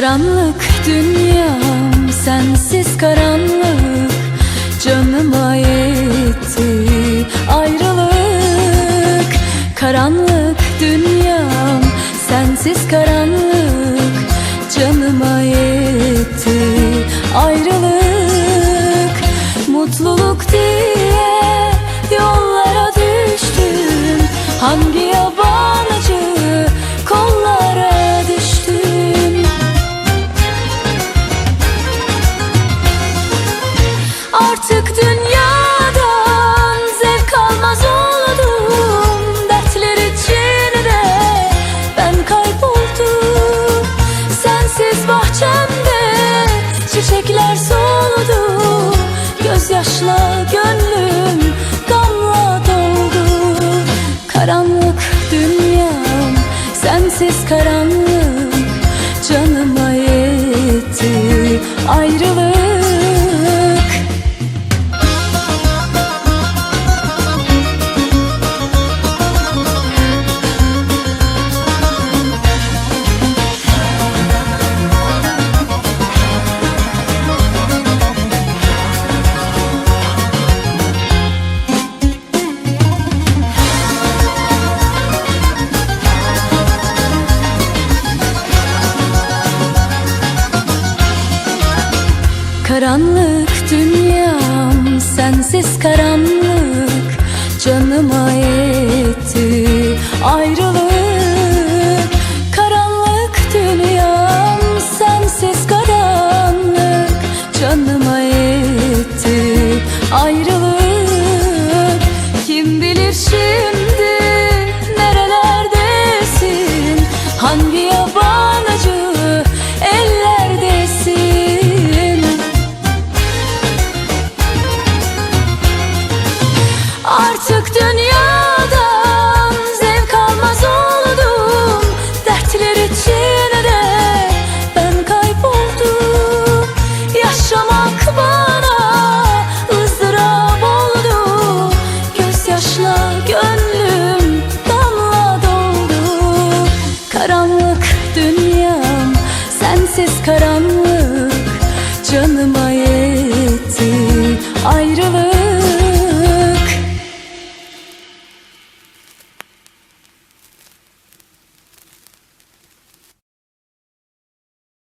Karanlık dünyam sensiz karanlık Gözyaşla gönlüm gamla doldu. Karanlık dünyam sensiz karanlık Canıma Karanlık dünyam sensiz karanlık Canıma yetti ayrılık. Karanlık dünyam sensiz karanlık Canıma yetti ayrılık etti Ayrılık